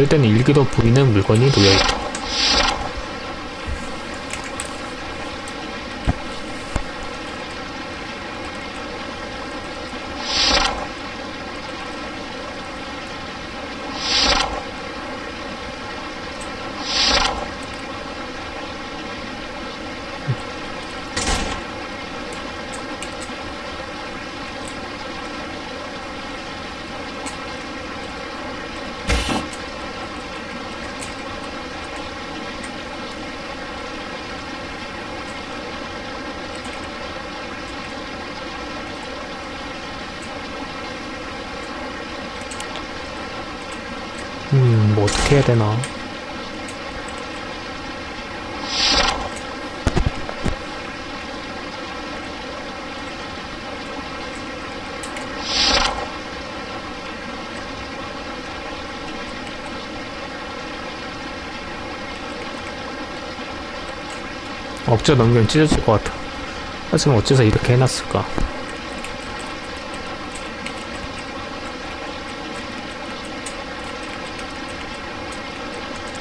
올릴 때는 일기로 보이는 물건이 놓여있다. 음, 뭐 어떻게 해야 되나. 억지로 넘기면 찢어질 것 같아. 하지만 어째서 이렇게 해놨을까?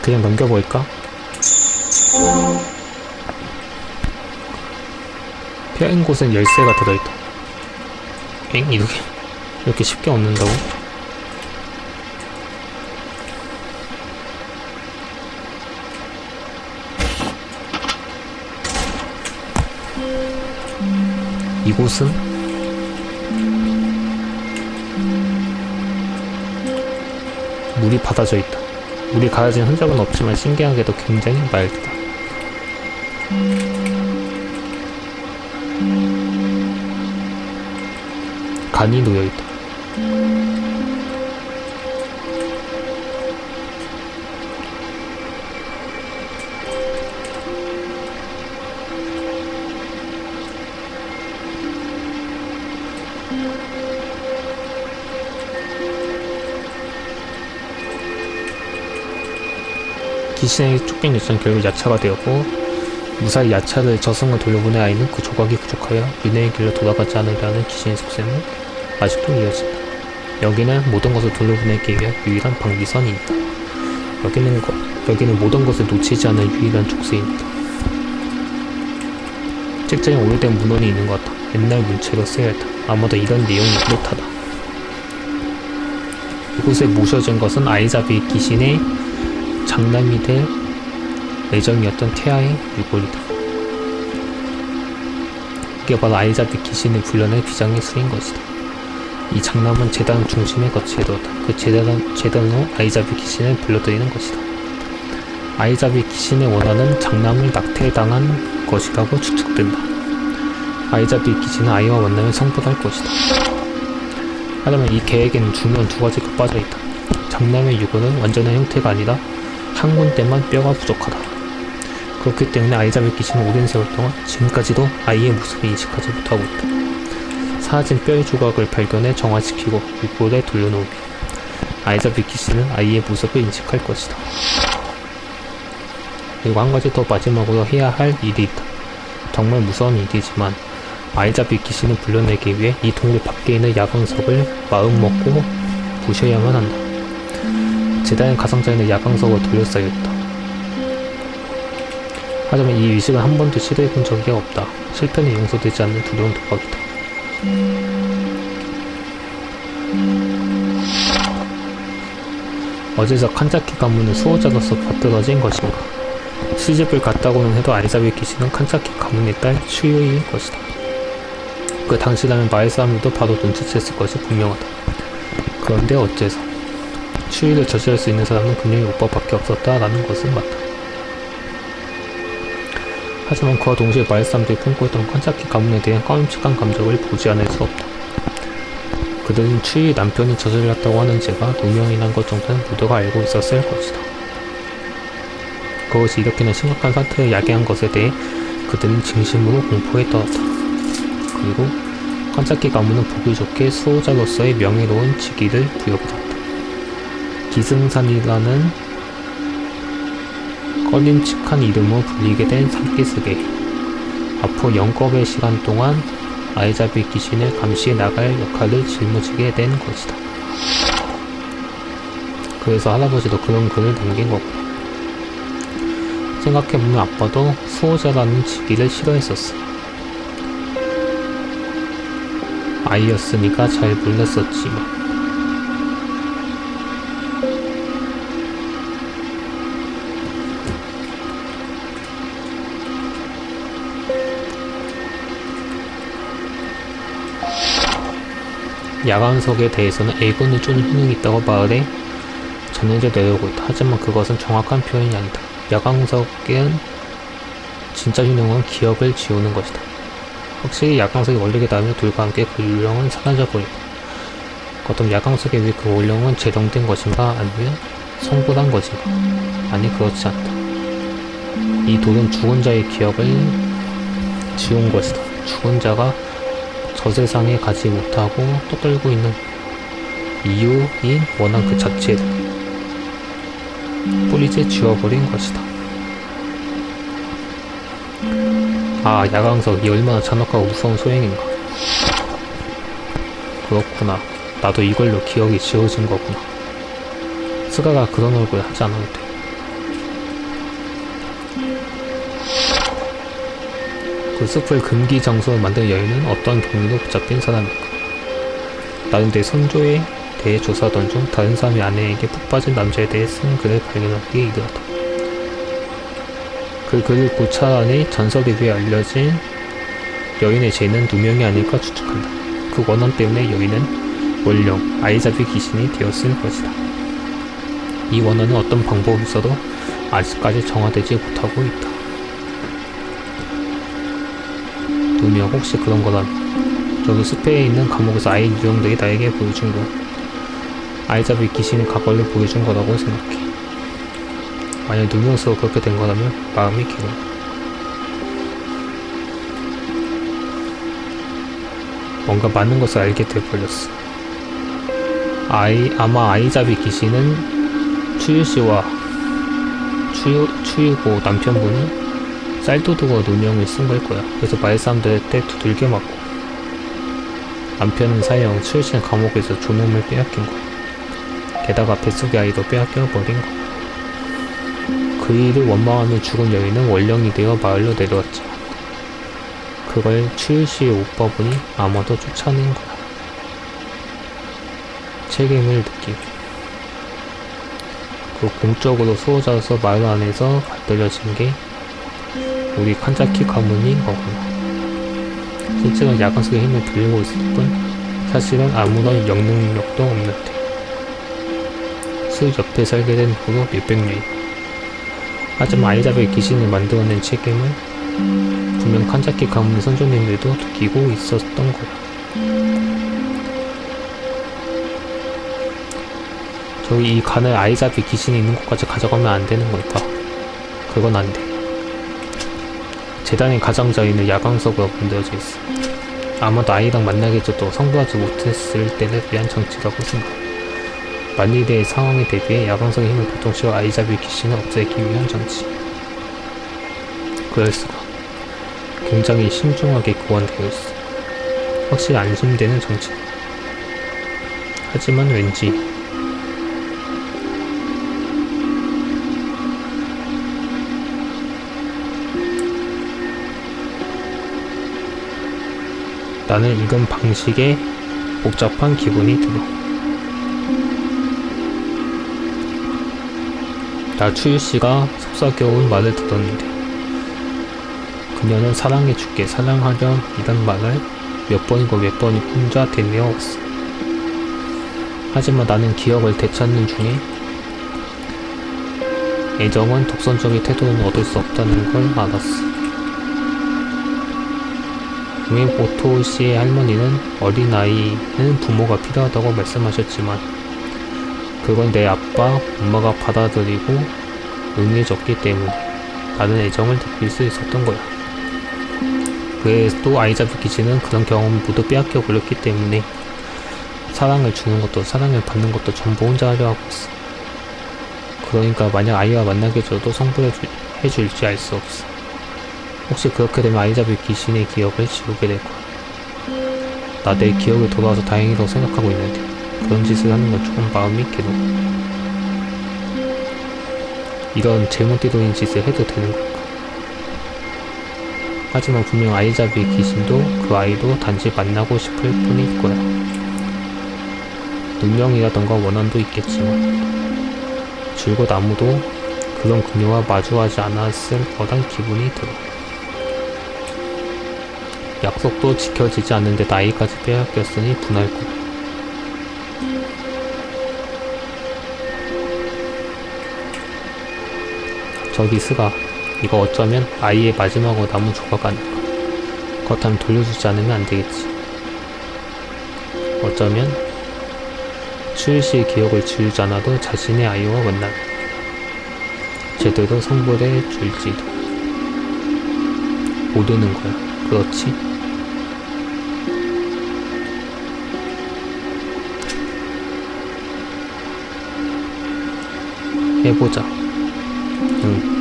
그냥 넘겨볼까? 피한 곳엔 열쇠가 들어있다. 엥? 이렇게, 이렇게 쉽게 얻는다고? 이곳은? 물이 받아져 있다. 물이 가라진 흔적은 없지만 신기하게도 굉장히 맑다. 간이 놓여 있다. 기신의 쫓긴 요청 결국 야차가 되었고 무사히 야차를 저승을 돌려보낸 아이는 그 조각이 부족하여 윤회의 길로 돌아가지 않으려는 기신의 속셈은 아직도 이어진다. 여기는 모든 것을 돌려보내기 위한 유일한 방비선이 있다. 여기는 것, 여기는 모든 것을 놓치지 않는 유일한 족쇄입니다. 책장에 오래된 문헌이 있는 것 같다. 옛날 문체로 쓰여 있다. 아마도 이런 내용이 그렇다다. 이곳에 모셔진 것은 아이자비 귀신의 장남이 될 예정이었던 태아의 유골이다. 이게 바로 아이자비 귀신의 불련의 비장의 수인 것이다. 이 장남은 재단 중심에 거치해두었다. 그 재단, 재단으로 아이자비 귀신을 불러들이는 것이다. 아이자비 귀신의 원한은 장남을 낙태당한 것이라고 추측된다. 아이자비 귀신은 아이와 만나면 성불할 것이다. 하지만 이 계획에는 중요한 두 가지가 빠져있다. 장남의 유골은 완전한 형태가 아니라 한 군데만 뼈가 부족하다. 그렇기 때문에 아이자벨 귀신은 오랜 세월 동안 지금까지도 아이의 모습을 인식하지 못하고 있다. 사라진 뼈의 조각을 발견해 정화시키고 육골에 돌려놓으며 아이자벨 귀신은 아이의 모습을 인식할 것이다. 그리고 한 가지 더 마지막으로 해야 할 일이 있다. 정말 무서운 일이지만 아이자벨 귀신을 불러내기 위해 이 동굴 밖에 있는 야광석을 마음먹고 부셔야만 한다. 재단의 가상자에는 야광석을 둘러싸여 있다. 하지만 이 위식은 한 번도 시도해본 적이 없다. 실패는 용서되지 않는 두려운 도박이다. 어제서 칸자키 가문은 수호자로서 받들어진 것인가? 시집을 갔다고는 해도 아이자벨 기씨는 칸자키 가문의 딸 추요이일 것이다. 그 당시라면 마을 사람들도 바로 눈치챘을 것이 분명하다. 그런데 어째서? 추위를 저지할 수 있는 사람은 그녀의 오빠밖에 없었다라는 것은 맞다. 하지만 그와 동시에 마을 사람들이 품고 있던 칸자키 가문에 대한 꺼림칙한 감정을 보지 않을 수 없다. 그들은 추위 남편이 저질렀다고 하는 죄가 누명이난 것 정도는 모두가 알고 있었을 것이다. 그것이 이렇게나 심각한 사태를 야기한 것에 대해 그들은 진심으로 공포에 떨었다. 그리고 칸자키 가문은 보기 좋게 수호자로서의 명예로운 직위를 부여받았다. 기승산이라는 꺼림칙한 이름으로 불리게 된 산기슭에 앞으로 영겁의 시간 동안 아이자비 귀신을 감시해 나갈 역할을 짊어지게 된 것이다. 그래서 할아버지도 그런 글을 남긴 거고. 생각해보면 아빠도 수호자라는 직위를 싫어했었어. 아이였으니까 잘 몰랐었지만. 야광석에 대해서는 A군을 쫓는 효능이 있다고 마을에 전해져 내려오고 있다. 하지만 그것은 정확한 표현이 아니다. 야광석은 진짜 효능은 기억을 지우는 것이다. 확실히 야광석이 원력에 닿으면 둘과 함께 그 요령은 사라져 버린다. 그렇다면 야광석에 의해 그 원령은 재정된 것인가 아니면 성불한 것인가? 아니 그렇지 않다. 이 돌은 죽은 자의 기억을 지운 것이다. 죽은 자가 저 세상에 가지 못하고 떠들고 있는 이유인 원한 그 자체를 뿌리째 지워버린 것이다. 아, 야광석이 얼마나 잔혹하고 무서운 소행인가. 그렇구나. 나도 이걸로 기억이 지워진 거구나. 스가가 그런 얼굴 하지 않아도 돼. 그 숲을 금기 장소로 만든 여인은 어떤 경위로 붙잡힌 사람일까? 나는 내 선조에 대해 조사하던 중 다른 사람의 아내에게 푹 빠진 남자에 대해 쓴 글을 발견하기에 이르렀다. 그 글을 고찰하니 전설에 의해 알려진 여인의 죄는 누명이 아닐까 추측한다. 그 원한 때문에 여인은 원령 아이자비 귀신이 되었을 것이다. 이 원한은 어떤 방법이 있어도 아직까지 정화되지 못하고 있다. 누명 혹시 그런 거라면 저기 숲에 있는 감옥에서 아이 유령들이 나에게 보여준 거. 아이자비 귀신의 과거를 보여준 거라고 생각해. 만약 누명으로 그렇게 된 거라면 마음이 괴로워 뭔가 많은 것을 알게 돼버렸어. 아이 아마 아이자비 귀신은 추유 씨와 추유 추유고 남편분이 쌀도둑어 누명을 쓴 걸 거야. 그래서 사람들한테 두들겨 맞고 남편은 사형, 출신 감옥에서 존엄을 빼앗긴 거야. 게다가 뱃속의 아이도 빼앗겨 버린 거야. 그 일을 원망하며 죽은 여인은 원령이 되어 마을로 내려왔지. 그걸 추유씨의 오빠분이 아마도 쫓아낸 거야. 책임을 느끼고. 그 공적으로 수호자로서 마을 안에서 받들여진 게 우리 칸자키 가문인 거구나. 실제로 야광석의 힘을 빌리고 있을 뿐 사실은 아무런 영능력도 없는데 수 옆에 살게 된 후로 몇백 년이 하지만 아이자벨 귀신을 만들어낸 책임을 분명 칸자키 가문의 선조님들도 느끼고 있었던 거야. 저희 이 간을 아이자비 귀신이 있는 곳까지 가져가면 안 되는 걸까? 그건 안 돼. 재단의 가장자리는 야광석으로 만들어져 있어. 아마도 아이랑 만나게 해도 성불하지 못했을 때를 위한 장치라고 생각. 만일의 상황에 대비해 야광석의 힘을 발동시켜 아이자비 귀신을 없애기 위한 장치. 그럴 수가. 굉장히 신중하게 고안되어 있어. 확실히 안심되는 장치. 하지만 왠지 나는 읽은 방식에 복잡한 기분이 들어. 나 추유 씨가 속삭여온 말을 들었는데 그녀는 사랑해 줄게 사랑하렴 이란 말을 몇 번이고 몇 번이 혼자 되뇌어왔어. 하지만 나는 기억을 되찾는 중에 애정은 독선적인 태도는 얻을 수 없다는 걸 알았어. 우에보토 씨의 할머니는 어린아이는 부모가 필요하다고 말씀하셨지만 그건 내 아빠, 엄마가 받아들이고 응해줬기 때문에 나는 애정을 느낄 수 있었던 거야. 그에 또 아이자비 기지는 그런 경험을 모두 빼앗겨 버렸기 때문에 사랑을 주는 것도 사랑을 받는 것도 전부 혼자 하려 하고 있어. 그러니까 만약 아이와 만나게 해줘도 성불해 줄지 알 수 없어. 혹시 그렇게 되면 아이자비 귀신의 기억을 지우게 될 거야. 나 내 기억이 돌아와서 다행이라고 생각하고 있는데 그런 짓을 하는 건 조금 마음이 괴로워. 이런 제멋대로인 짓을 해도 되는 걸까? 하지만 분명 아이자비 귀신도 그 아이도 단지 만나고 싶을 뿐일 거야. 눈명이라던가 원한도 있겠지만 줄곧 아무도 그런 그녀와 마주하지 않았을 거란 기분이 들어. 약속도 지켜지지 않는데 나이까지 빼앗겼으니 분할 거야. 저기 스가 이거 어쩌면 아이의 마지막으로 남은 조각 아닐까. 그렇다면 돌려주지 않으면 안 되겠지. 어쩌면 추일씨의 기억을 지우지 않아도 자신의 아이와 만나 제대로 성불해 줄지도 모르는 거야. 그렇지? 해보자. 응.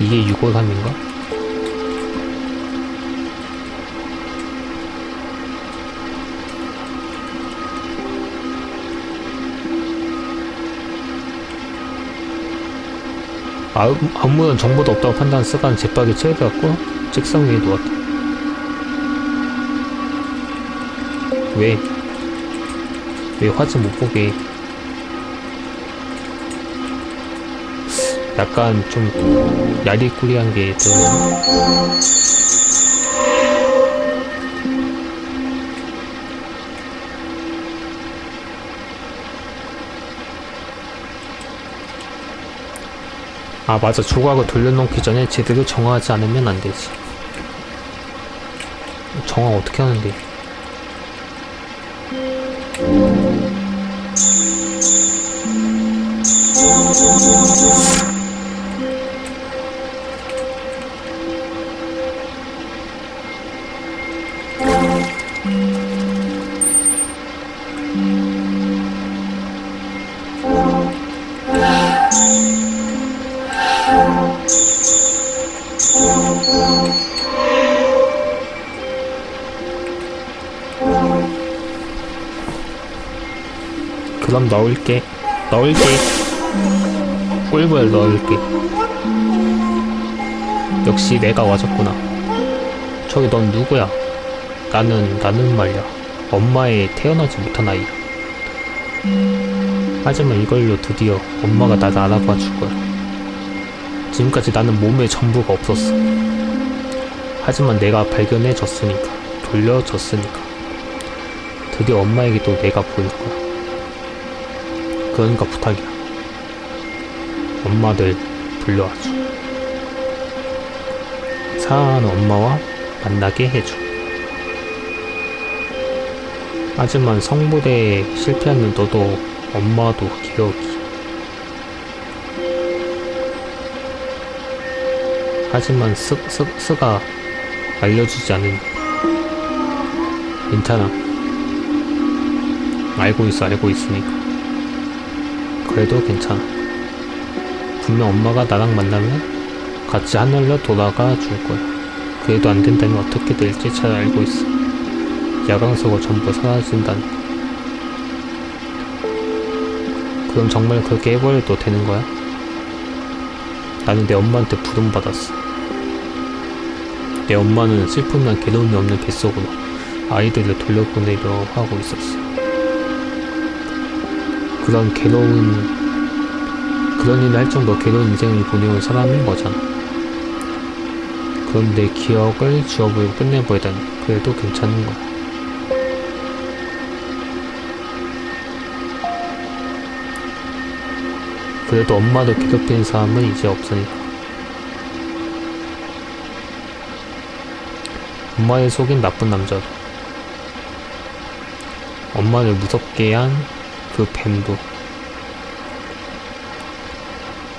이게 653인가? 아, 아무런 정보도 없다고 판단한 쓰간 제빡에 채워갖고 책상 위에 놓았다. 왜? 왜 화질 못 보게? 약간 좀 야리꾸리한 게 좀. 아 맞아 조각을 돌려놓기 전에 제대로 정화하지 않으면 안 되지 정화 어떻게 하는데 넣을게. 넣을게. 꿀벌 넣을게. 역시 내가 와줬구나. 저기 넌 누구야? 나는 나는 말야. 엄마의 태어나지 못한 아이야. 하지만 이걸로 드디어 엄마가 나를 알아봐 줄 거야. 지금까지 나는 몸에 전부가 없었어. 하지만 내가 발견해 줬으니까 돌려줬으니까. 드디어 엄마에게도 내가 보일 거야 그러니까 부탁이야. 엄마들 불러와줘. 사랑하는 엄마와 만나게 해줘. 하지만 성부대에 실패하면 너도 엄마도 기억이. 하지만 스가 알려주지 않으니. 괜찮아. 알고 있어, 알고 있으니까. 그래도 괜찮아. 분명 엄마가 나랑 만나면 같이 하늘로 돌아가 줄 거야. 그래도 안 된다면 어떻게 될지 잘 알고 있어. 야광석은 전부 사라진다는 거. 그럼 정말 그렇게 해버려도 되는 거야? 나는 내 엄마한테 부름받았어. 내 엄마는 슬픔이나 괴로움이 없는 뱃속으로 아이들을 돌려보내려 하고 있었어. 그런 괴로운 그런 일을 할 정도 괴로운 인생을 보내온 사람인 거잖아. 내 기억을 지워버리고 끝내버리다니 그래도 괜찮은 거야. 그래도 엄마를 괴롭히는 사람은 이제 없으니까. 엄마의 속인 나쁜 남자도 엄마를 무섭게 한 그 뱀도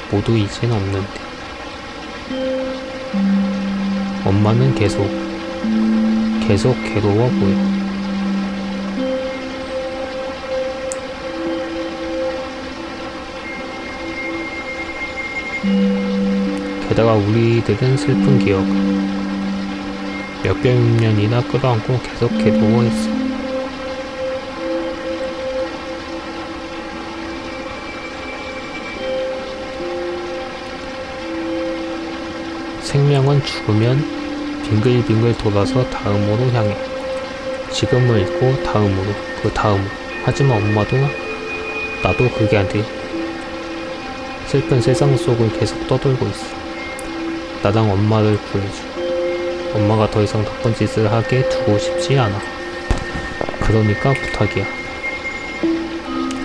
모두 이젠 없는데. 엄마는 계속 계속 괴로워 보여. 게다가 우리들은 슬픈 기억. 몇백 년이나 끌어안고 계속 괴로워했어 생명은 죽으면 빙글빙글 돌아서 다음으로 향해. 지금을 잊고 다음으로, 그 다음으로. 하지만 엄마도 나도 그게 안 돼. 슬픈 세상 속을 계속 떠돌고 있어. 나랑 엄마를 구해줘. 엄마가 더 이상 나쁜 짓을 하게 두고 싶지 않아. 그러니까 부탁이야.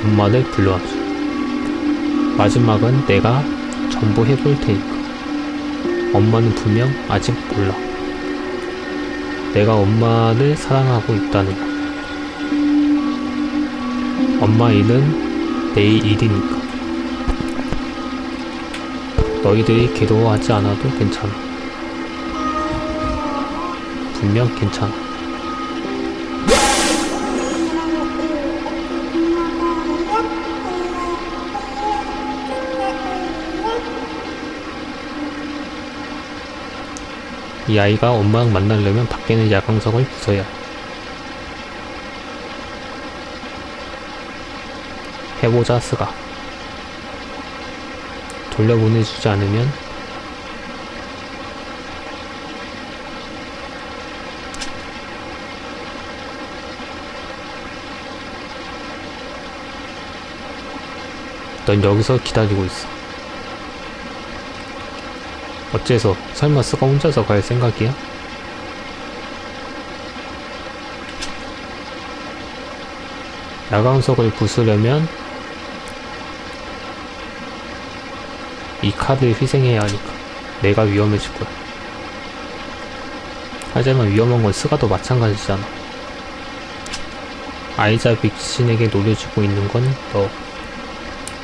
엄마를 불러와줘. 마지막은 내가 전부 해볼 테니까. 엄마는 분명 아직 몰라. 내가 엄마를 사랑하고 있다는 걸. 엄마 일은 내일 일이니까. 너희들이 괴로워하지 않아도 괜찮아. 분명 괜찮아. 이 아이가 엄마랑 만나려면 밖에는 야광석을 부숴야. 해. 해보자 스가. 돌려보내주지 않으면. 넌 여기서 기다리고 있어 어째서 설마 스가 혼자서 갈 생각이야? 야광석을 부수려면 이 카드를 희생해야 하니까 내가 위험해질 거야. 하지만 위험한 건 스가도 마찬가지잖아. 아이자 빅신에게 노려주고 있는 건 너.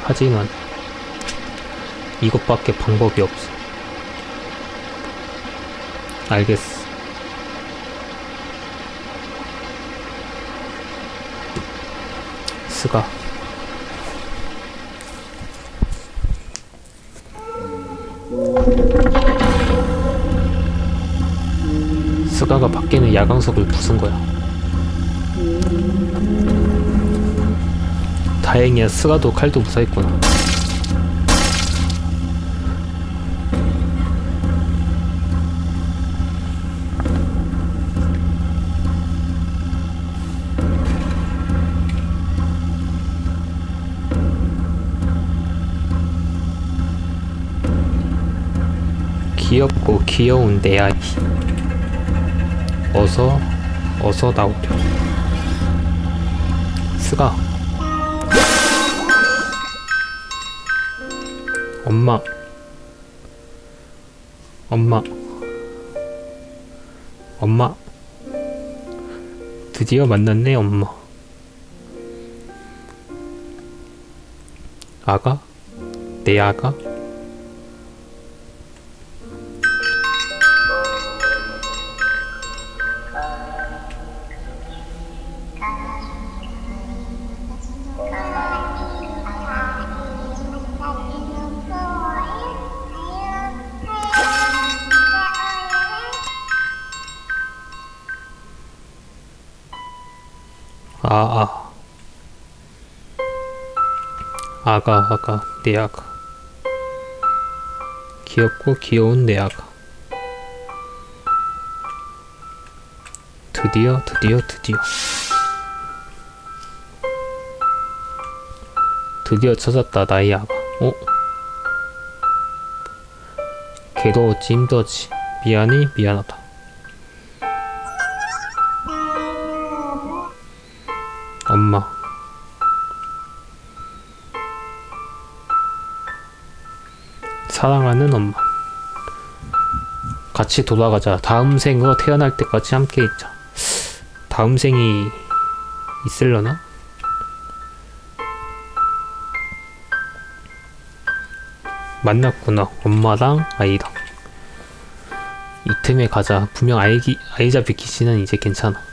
하지만 이것밖에 방법이 없어. 알겠어. 스가. 스가가 밖에는 야광석을 부순 거야. 다행이야, 스가도 칼도 무사했구나. 귀엽고 귀여운 내 아이. 어서, 어서 나오렴. 스가. 엄마. 엄마. 엄마. 드디어 만났네, 엄마. 아가? 내 아가? 아, 아. 아가, 아가, 내 아가. 귀엽고 귀여운 내 아가. 드디어, 드디어, 드디어. 드디어 찾았다, 나의 아가. 어? 괴로웠지, 힘들었지. 미안해, 미안하다. 사랑하는 엄마. 같이 돌아가자. 다음 생으로 태어날 때까지 함께 있자. 다음 생이 있을려나? 만났구나. 엄마랑 아이랑. 이 틈에 가자. 분명 아이기, 아이자 비키 씨는 이제 괜찮아.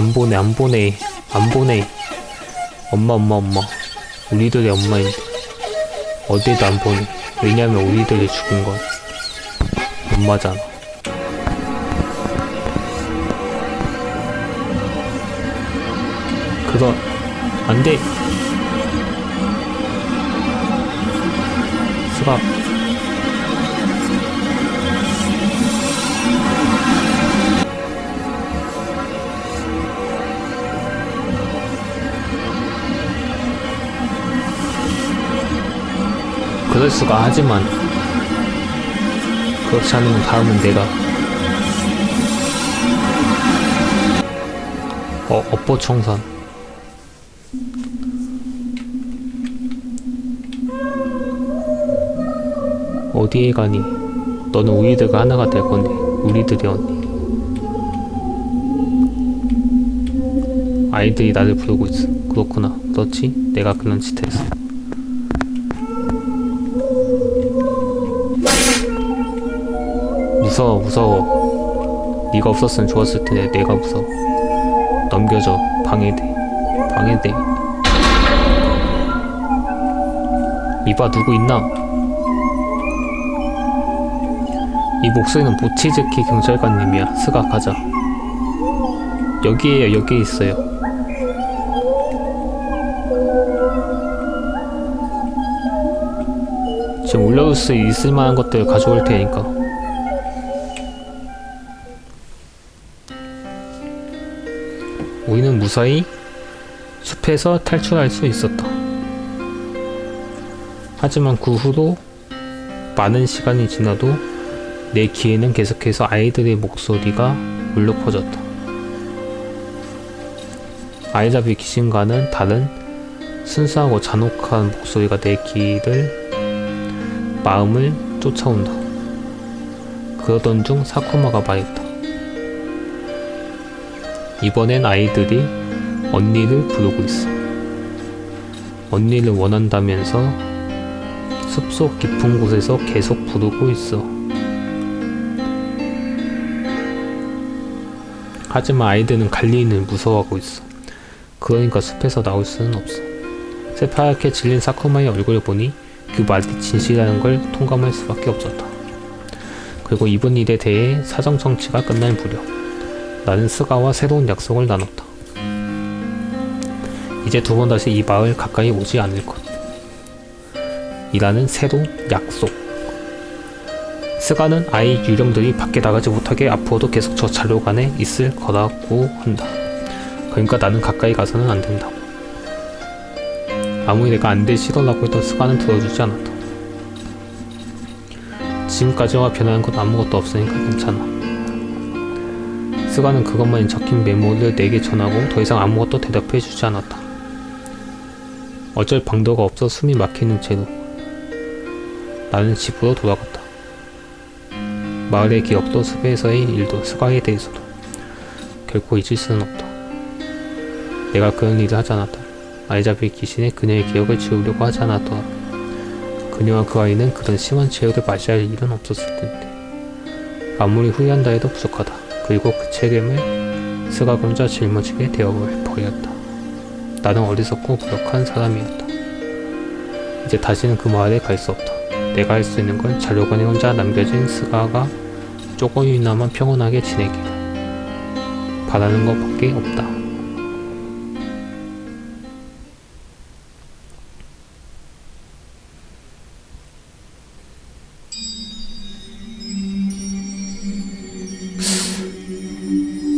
안 보내 안 보내 안 보내. 엄마 엄마 엄마. 우리들의 엄마인데. 어디도 안 보내. 왜냐면 우리들이 죽은 건 엄마잖아. 그거 안돼. 수갑. 그럴 수가 하지만 그렇지 않으면 다음은 내가 어 업보 청산. 어디에 가니? 너는 우리들과 하나가 될 건데 우리들이 언니. 아이들이 나를 부르고 있어. 그렇구나. 그렇지? 내가 그런 짓 했어 무서워. 네가 없었으면 좋았을 텐데 내가 무서워. 넘겨줘. 방해돼. 방해돼. 이봐 누구 있나? 이 목소리는 보치즈키 경찰관님이야. 스가 가자. 여기에요. 여기 있어요. 지금 올려둘 수 있을 만한 것들 가져올 테니까 무사히 숲에서 탈출할 수 있었다. 하지만 그 후로 많은 시간이 지나도 내 귀에는 계속해서 아이들의 목소리가 울려 퍼졌다. 아이자비 귀신과는 다른 순수하고 잔혹한 목소리가 내 귀를 마음을 쫓아온다. 그러던 중 사쿠마가 말했다. 이번엔 아이들이 언니를 부르고 있어. 언니를 원한다면서 숲속 깊은 곳에서 계속 부르고 있어. 하지만 아이들은 갈리인을 무서워하고 있어. 그러니까 숲에서 나올 수는 없어. 새파랗게 질린 사쿠마의 얼굴을 보니 그 말이 진실이라는 걸 통감할 수밖에 없었다. 그리고 이번 일에 대해 사정 정치가 끝날 무렵 나는 스가와 새로운 약속을 나눴다. 이제 두 번 다시 이 마을 가까이 오지 않을 것. 이라는 새로운 약속. 스가는 아이 유령들이 밖에 나가지 못하게 앞으로도 계속 저 자료관에 있을 거라고 한다. 그러니까 나는 가까이 가서는 안 된다. 아무리 내가 안돼 시도라고 해도 스가는 들어주지 않았다. 지금까지와 변하는 건 아무것도 없으니까 괜찮아. 스가는 그것만 적힌 메모를 내게 전하고 더 이상 아무것도 대답해 주지 않았다. 어쩔 방도가 없어 숨이 막히는 채로 나는 집으로 돌아갔다. 마을의 기억도 숲에서의 일도 스가에 대해서도 결코 잊을 수는 없다. 내가 그런 일을 하지 않았다. 아이자비 귀신의 그녀의 기억을 지우려고 하지 않았더라. 그녀와 그 아이는 그런 심한 죄를 마셔야 할 일은 없었을 텐데 아무리 후회한다 해도 부족하다. 그리고 그 책임을 스가 혼자 짊어지게 되어 버렸다. 나는 어리석고 무력한 사람이었다. 이제 다시는 그 마을에 갈 수 없다. 내가 할 수 있는 건 자료관에 혼자 남겨진 스가가 조금이나마 평온하게 지내기를 바라는 것밖에 없다.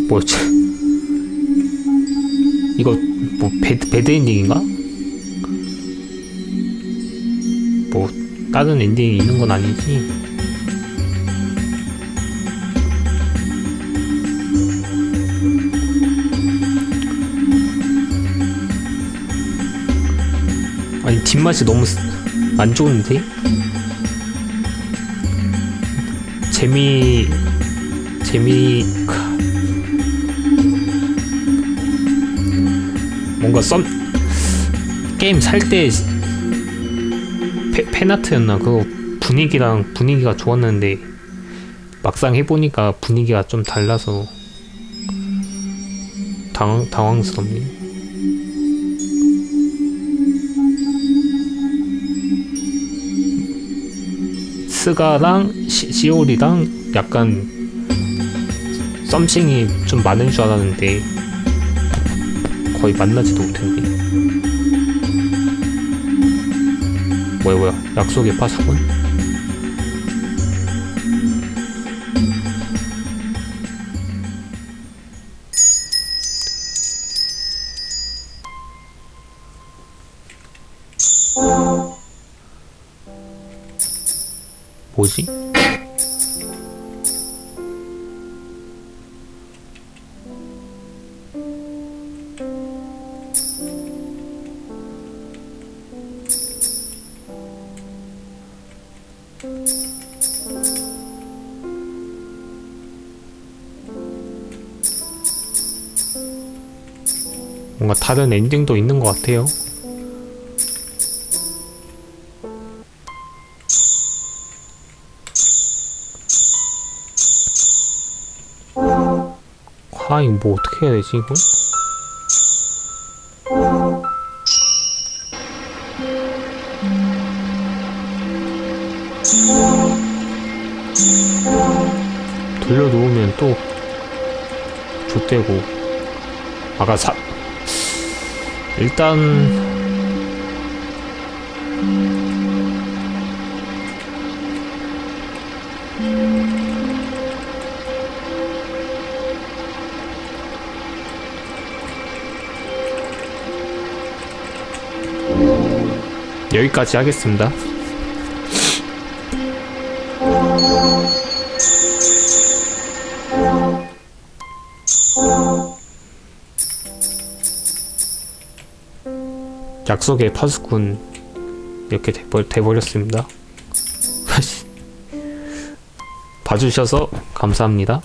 뭐지? 뭐 배드, 배드 엔딩인가? 뭐 다른 엔딩이 있는 건 아니지? 아니 뒷맛이 너무 쓰- 안 좋은데? 재미 재미 뭔가 썸 게임 살 때 페나트였나 그거 분위기랑 분위기가 좋았는데 막상 해보니까 분위기가 좀 달라서 당황 당황스럽네. 스가랑 시, 시오리랑 약간 썸씽이 좀 많은 줄 알았는데 거의 만나지도 못했네. 뭐야 뭐야 약속의 파수꾼? 뭐지? 뭔가 다른 엔딩도 있는 것 같아요. 아, 이거 뭐 어떻게 해야 되지, 이거? 돌려놓으면 또 좆대고 아까 사 일단 여기까지 하겠습니다. 약속의 파수꾼 이렇게 돼버, 돼버렸습니다. 봐주셔서 감사합니다.